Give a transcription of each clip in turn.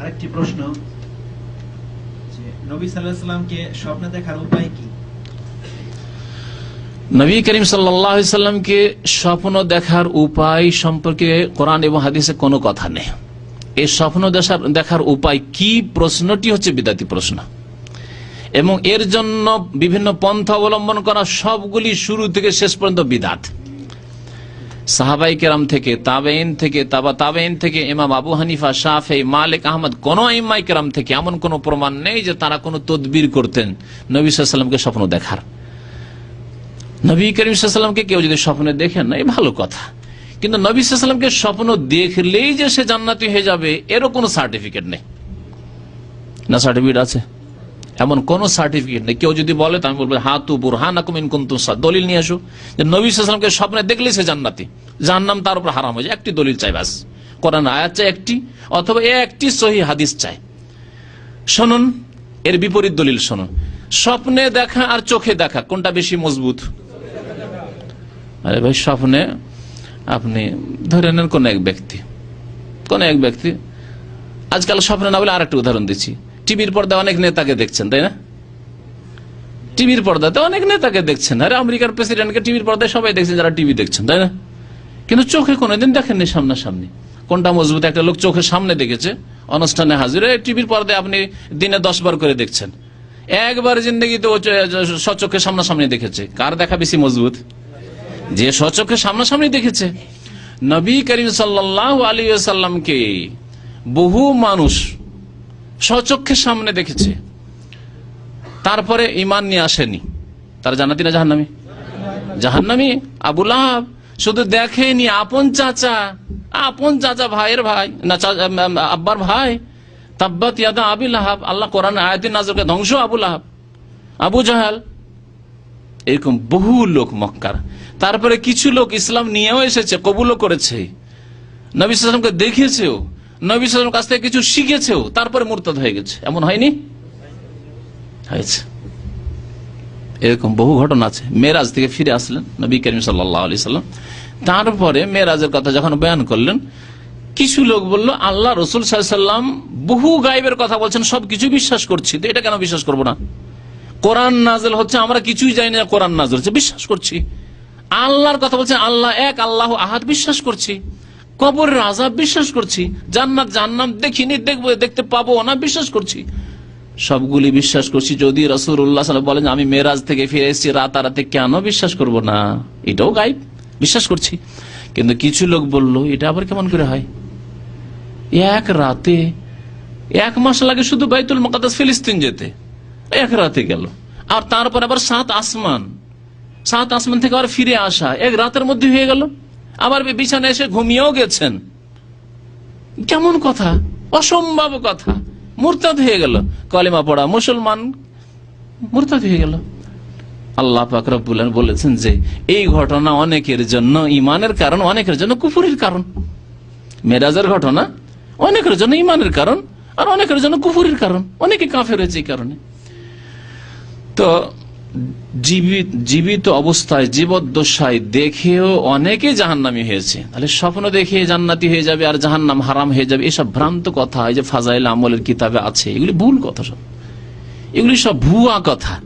আরেকটি প্রশ্ন নবী সাল্লামকে স্বপ্নে দেখার উপায় কি? নবী করিম স্বপ্ন দেখার উপায় সম্পর্কে কোরআন এবং হাদিসে কোনো কথা নেই। এই স্বপ্ন দেখার উপায় কি? প্রশ্নটি হচ্ছে বিদাতি প্রশ্ন। এবং এর জন্য বিভিন্ন পন্থা অবলম্বন করা সবগুলি শুরু থেকে শেষ পর্যন্ত বিদাত। সাহাবাই কেরাম থেকে তাবেইন থেকে, তাবা তাবেইন থেকে, ইমাম আবু হানিফা শাফে মালিক, আহমদ, কোন ইমাই কেরাম থেকে এমন কোন প্রমাণ নেই যে তারা কোনো তদবির করতেন। নবী স্বপ্ন দেখার। নবী করিম কেউ যদি স্বপ্নে দেখেন না, এই ভালো কথা। কিন্তু নবী স্বপ্ন দেখলেই যে সে জান্নাতি হয়ে যাবে, এরও কোনো সার্টিফিকেট নেই। না সার্টিফিকেট আছে? এমন কোন সার্টিফিকেট নেই। কেউ যদি বলে, তো আমি বলব হাতু বুরহান কুন্তুম সাদ। দলিল নিয়ে আসো যে নবী সাল্লামকে স্বপ্নে দেখলেই সে জান্নাতি। জান্নাম তার উপর হারাম হয়ে যায়। একটি দলিল চাই বাস। কোরআন আয়াত চাই একটি, অথবা এ একটি সহি হাদিস চাই। শুনুন, এর বিপরীত দলিল শুনুন। স্বপ্নে দেখা আর চোখে দেখা, কোনটা বেশি মজবুত? আরে ভাই, স্বপ্নে আপনি ধরে নেন কোন এক ব্যক্তি। কোন এক ব্যক্তি। আজকাল স্বপ্নে না বলে আর একটা উদাহরণ দিচ্ছি। টিভির পর্দায় অনেক নেতাকে দেখছেন, তাই না? টিভির পর্দাতে অনেক নেতাকে দেখছেন। আরে আমেরিকার প্রেসিডেন্টকে টিভির পর্দায় সবাই দেখছেন যারা টিভি দেখছেন, তাই না? কিন্তু চোখে কোনোদিন দেখেননি সামনাসামনি। কোনটা মজবুত, একটা লোক চোখের সামনে দেখেছে, অনুষ্ঠানে হাজির টিভির পর্দায় আপনি দিনে দশ বার করে দেখছেন। একবার জিন্দগিতে ও সচক্ষে সামনাসামনি দেখেছে। কার দেখা বেশি মজবুত? যে সচক্ষে সামনাসামনি দেখেছে। নবী করিম সাল্লাহ আলী সাল্লামকে বহু মানুষ সচক্ষে সামনে দেখেছে। তারপরে ইমান নিয়ে আসেনি। তারা জানাতি না জাহান্নামি? জাহান্নামি? আবুল আহাব শুধু দেখেনি আপন চাচা। আপন চাচা ভাইয়ের ভাই, না আব্বার ভাই। তাব্বাত ইয়াদা আবিল আহাব আল্লাহ কোরআন আয়াতিন নাজরকে ধ্বংস আবুল আহাব আবু জাহাল। এরকম বহু লোক মক্কার। তারপরে কিছু লোক ইসলাম নিয়েও এসেছে, কবুলও করেছে। নবী সালামকে দেখেছেও। নবী কাছ থেকে কিছু শিখেছেও, তারপরে মুরতাদ হয়ে গেছে। এমন হয়নি? হয়েছে। এরকম বহু ঘটনা আছে। মেরাজ থেকে ফিরে আসলেন নবী করিম আলি সাল্লাম তারপরে মেরাজের কথা যখন বয়ান করলেন, কিছু লোক বলল, আল্লাহ রসুল সাল্লাম বহু গাইবের কথা বলছেন, সবকিছু বিশ্বাস করছি। তো এটা কেন বিশ্বাস করব না? কোরআন নাজেল হচ্ছে, আমরা কিছুই জানি না কোরআন নাজেল হচ্ছে, বিশ্বাস করছি। আল্লাহর কথা বলছেন, আল্লাহ এক, আল্লাহ আহাত বিশ্বাস করছি। কবরের আজাব বিশ্বাস করছি। জান্নাত জান্নাম দেখিনি, দেখব, দেখতে পাবো না বিশ্বাস করছি। সবগুলি বিশ্বাস করছি, যদি রসুল্লাহ বলেন, আমি মেরাজ থেকে ফিরে এসেছি রাতারাতে, কেন বিশ্বাস করব না? এটাও গাইব বিশ্বাস করছি। কিন্তু কিছু লোক বলল, এটা আবার কেমন করে হয়? এক রাতে, এক মাস লাগে শুধু বাইতুল মকাদাস ফিলিস্তিন যেতে। এক রাতে গেল। আর তারপর আবার সাত আসমান। সাত আসমান থেকে আবার ফিরে আসা, এক রাতের মধ্যে হয়ে গেল। আবার বিছানায় এসে ঘুমিয়েও গেছেন। কেমন কথা? অসম্ভব কথা। মুরতাদ হয়ে গেল। কলিমা পড়া মুসলমান মুরতাদ হয়ে গেল। আল্লাহ পাকরবুল বলেছেন যে, এই ঘটনা অনেকের জন্য ইমানের কারণ, অনেকের জন্য কুফুরির কারণ। মেরাজের ঘটনা অনেকের জন্য ইমানের কারণ, আর অনেকের জন্য কুফুরির কারণ। অনেকে কাফের হয়েছে এই কারণে। তো জীবিত জীবিত অবস্থায়, জীবদ্দশায় দেখেও অনেকে জাহান্নামি হয়েছে। তাহলে স্বপ্ন দেখে জান্নাতি হয়ে যাবে আর জাহান্নাম হারাম হয়ে যাবে, এসব ভ্রান্ত কথা, এই যে ফাজাইল আমলের কিতাবে আছে, এগুলি ভুল কথা সব। এগুলি সব ভুয়া কথা।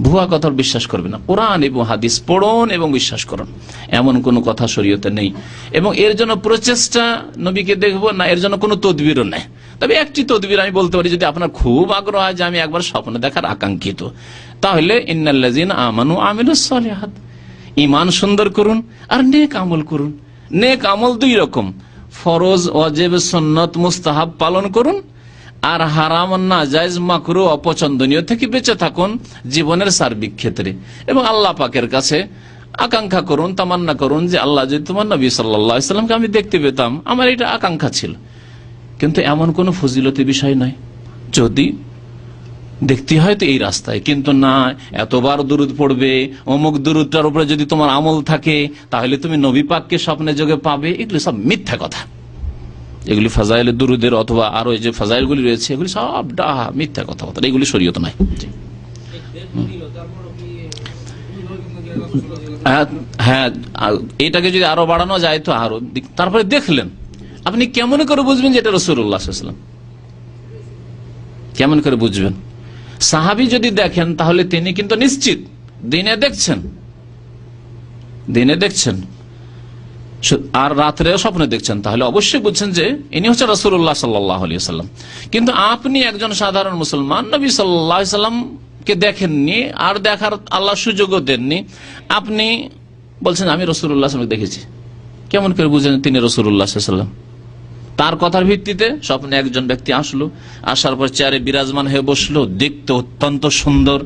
ভুয়া কথা বিশ্বাস করবে না। কোরআন এবং হাদিস পড়ুন এবং বিশ্বাস করুন। এমন কোনো কথা শরীয়তে নেই। এবং এর জন্য প্রচেষ্টা নবীকে দেখব না, এর জন্য কোনো তদবিরও নেই। তবে একটি তদবির আমি বলতে পারি, যদি আপনার খুব আগ্রহ হয় যে আমি একবার স্বপ্ন দেখার আকাঙ্ক্ষিত, তাহলে ইন্নাল্লাজিন আমানু আমিলুসলিহাত ইমান সুন্দর করুন আর নেক আমল করুন। নেক আমল দুই রকম। ফরজ অজেব সন্নত, মুস্তাহাব পালন করুন আর হারাম না জায়জ মাকরু, অপছন্দনীয় থেকে বেঁচে থাকুন জীবনের সার্বিক ক্ষেত্রে। এবং আল্লাহ পাকের কাছে আকাঙ্ক্ষা করুন, তামান্না করুন যে আল্লাহ যদি তোমার নবী সাল্লামকে আমি দেখতে পেতাম, আমার এটা আকাঙ্ক্ষা ছিল। কিন্তু এমন কোন ফজিলতি বিষয় নয়। যদি দেখতে হয় তো এই রাস্তায় কিন্তু না এতবার দূরত পড়বে অমুক দূরটার উপরে যদি তোমার আমল থাকে তাহলে তুমি নবী পাককে স্বপ্নে যোগে পাবে এগুলি সব মিথ্যা কথা। এগুলি ফাজাইল দুরুদের অথবা আরও এই যে ফাজাইল গুলি রয়েছে এগুলি সব ডাহা মিথ্যা কথা কথা এগুলি শরীয়ত নাই হ্যাঁ, হ্যাঁ এটাকে যদি আরও বাড়ানো যায় তো আরও তারপরে দেখলেন। আপনি কেমন করে বুঝবেন যে এটা রসুল্লাহাম কেমন করে বুঝবেন? সাহাবি যদি দেখেন, তাহলে তিনি কিন্তু নিশ্চিত। দিনে দেখছেন। দিনে দেখছেন। আর রাত্রে স্বপ্নে দেখছেন। তাহলে অবশ্যই বুঝছেন যে ইনি হচ্ছে রসুল্লাহ সাল্লাম কিন্তু আপনি একজন সাধারণ মুসলমান, নবী সাল্লাহ সাল্লামকে দেখেননি আর দেখার আল্লাহ সুযোগও দেননি, আপনি বলছেন, আমি রসুল্লাহ দেখেছি। কেমন করে বুঝেন তিনি রসুল্লাহ সাল্লাম তার কথার ভিত্তিতে স্বপ্নে একজন ব্যক্তি আসলো, আসার পর চেয়ারে বিরাজমান হয়ে বসল, দেখতে অত্যন্ত সুন্দর।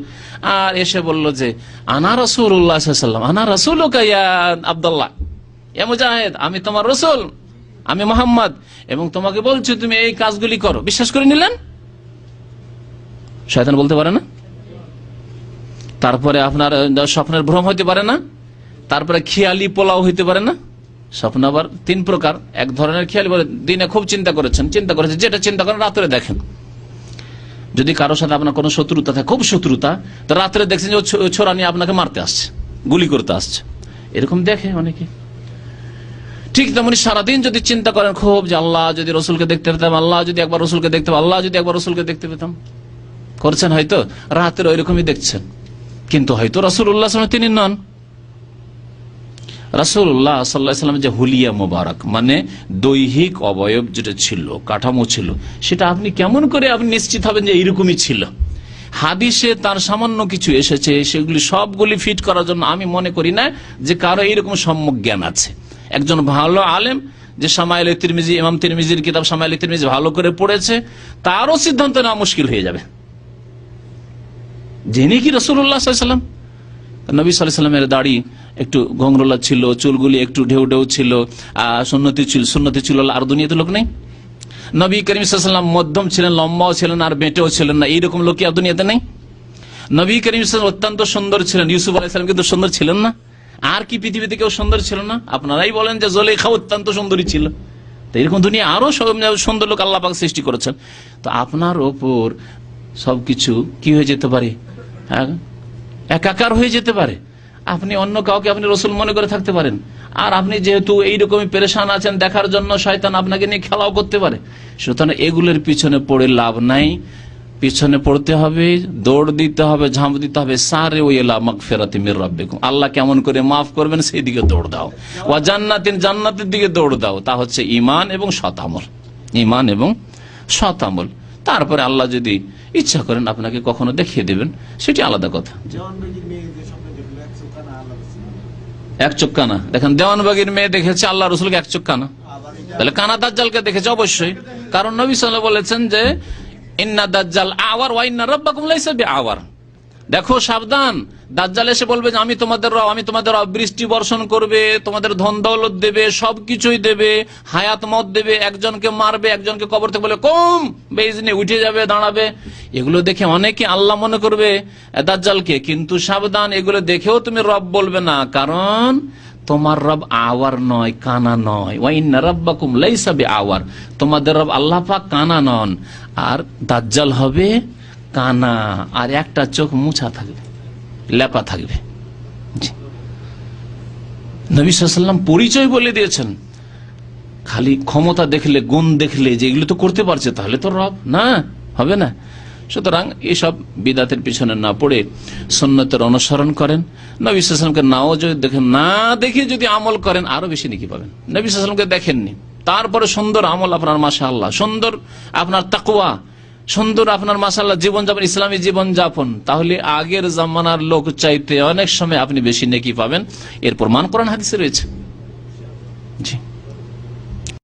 আর এসে বলল যে, আনা রসুল্লাহাম আনা রসুল আবদুল্লাহ? এ মুজাহেদ, আমি তোমার রসুল, আমি মোহাম্মদ, এবং তোমাকে বলছি তুমি এই কাজগুলি করো। বিশ্বাস করে নিলেন? শয়তান বলতে পারে না? তারপরে আপনার, স্বপ্নের ভ্রম হইতে পারে না? তারপরে খেয়ালি পোলাও হইতে পারে না? স্বপ্ন আবার তিন প্রকার। এক ধরনের খেয়ালি বলে দিনে খুব চিন্তা করেছেন চিন্তা করেছেন যেটা চিন্তা করেন রাত্রে দেখেন। যদি কারোর সাথে আপনার কোনো শত্রুতা থাকে, খুব শত্রুতা, তো রাত্রে দেখছেন যে ও ছো- ছোরা নিয়ে আপনাকে মারতে আসছে, গুলি করতে আসছে। এরকম দেখে অনেকে। ঠিক তেমনি সারাদিন যদি চিন্তা করেন, খুব যে আল্লাহ যদি রসুলকে দেখতে পেতাম, আল্লাহ যদি একবার রসুলকে দেখতে আল্লাহ যদি একবার রসুলকে দেখতে পেতাম। করছেন হয়তো, রাতের ওইরকমই দেখছেন। কিন্তু হয়তো রসুল্লাহ তিনি নন। রাসুল্লাহ সাল্লাহাম যে হুলিয়া মোবারক মানে দৈহিক অবয়ব যেটা ছিল, কাঠামো ছিল, সেটা আপনি কেমন করে আপনি নিশ্চিত হবেন যে এইরকমই ছিল? হাদিসে তার সামান্য কিছু এসেছে, সেগুলি সবগুলি ফিট করার জন্য আমি মনে করি না যে কারও এইরকম সম্যক জ্ঞান আছে। একজন ভালো আলেম, যে সামাইল তিরমিজি, ইমাম তিরমিজির কিতাব সামাইল তিরমিজি ভালো করে পড়েছে, তারও সিদ্ধান্ত নেওয়া মুশকিল হয়ে যাবে। যিনি কি রসুল্লাহ সাল্লাম? নবী সাল্লামের দাড়ি একটু ঘংরলা ছিল, চুলগুলি একটু ঢেউ ঢেউ ছিল সুন্নতি ছিল সুন্নতি ছিল আর দুনিয়াতে লোক নেই। নবী করিম সাল্লাম মধ্যম ছিলেন, লম্বাও ছিলেন আর বেঁটেও ছিলেন না, এইরকম লোক কি আর দুনিয়াতে নেই। নবী করিম অত্যন্ত সুন্দর ছিলেন, ইউসুফ আলাইসালাম কিন্তু সুন্দর ছিলেন না। আর কি পৃথিবীতে কেউ সুন্দর ছিল না? আপনারাই বলেন যে জলেখা অত্যন্ত সুন্দরী ছিল। তো এরকম দুনিয়া আরও সুন্দর লোক আল্লাপাক সৃষ্টি করেছেন। তো আপনার ওপর সবকিছু কি হয়ে যেতে পারে? হ্যাঁ? একাকার হয়ে যেতে পারে। আপনি অন্য কাউকে আপনি রসুল মনে করে থাকতে পারেন। আর আপনি যেহেতু এইরকমই পেরেশান আছেন, দেখার জন্য শয়তান আপনাকে নিয়ে খেলাও করতে পারে। সুতরাং এগুলোর পিছনে পড়ে লাভ নাই। পিছনে পড়তে হবে, দৌড় দিতে হবে, ঝাঁপ দিতে হবে। সারে ওই এলা ফেরাতে মির রাব্বিকুম। আল্লাহ কেমন করে মাফ করবেন সেই দিকে দৌড় দাও। ও জান্নাতিন, জান্নাতের দিকে দৌড় দাও। তা হচ্ছে ইমান এবং শতামল ইমান এবং শতামল তারপরে আল্লাহ যদি ইচ্ছা করেন আপনাকে কখনো দেখিয়ে দেবেন সেটি আলাদা কথা। এক চোখ কানা দেখেন দেওয়ানবাগির মেয়ে দেখেছে আল্লাহ রসুলকে এক চোখ কানা। তাহলে কানা দাজ্জালকে দেখেছে অবশ্যই। কারণ নবী সাল্লাহ বলেছেন যে ইন্না দাজ্জাল আওয়ার ওয়াইন্না রব্বাকুম লাইসা আওয়ার দেখো, সাবধান। দাজ্জাল এসে বলবে যে, আমি তোমাদের আমি তোমাদের বৃষ্টি বর্ষণ করবে, তোমাদের ধন দৌলত দেবে, সবকিছুই দেবে, হায়াত মত দেবে, একজনকে মারবে, একজনকে কবর থেকে বলে, কম বেজনে উঠে যাবে, দাঁড়াবে। এগুলো দেখে অনেকে আল্লাহ মনে করবে দাজ্জালকে। কিন্তু সাবধান, এগুলো দেখেও তুমি রব বলবে না, কারণ তোমার রব আওয়ার নয়, কানা নয়। ওয়াইন্না রব্বাকুম লাইসা বি আওয়ার তোমাদের রব আল্লাহ পাক কানা নন। আর দাজ্জাল হবে কানা আর একটা চোখ মুছা থাকবে, লেপা থাকবে। নবী সাল্লাম পরিচয় বলে দিয়েছেন, খালি ক্ষমতা দেখলে, গুণ দেখলে যে এগুলো তো করতে পারছে, তাহলে তো রব, না, হবে না। সুতরাং এসব বিদাতের পিছনে না পড়ে সন্ন্যতের অনুসরণ করেন। নবী সাল্লামকে নাও যদি দেখেন, না দেখে যদি আমল করেন, আরও বেশি নাকি পাবেন। নবী সাল্লামকে দেখেননি। তারপরে সুন্দর আমল আপনার মাসা আল্লাহ সুন্দর আপনার তাকুয়া সুন্দর আপনার মাসাল্লাহ জীবনযাপন, ইসলামী জীবনযাপন। তাহলে আগের জামানার লোক চাইতে অনেক সময় আপনি বেশি নেকি পাবেন। এর প্রমাণ করান হাদিসে রয়েছে। জি।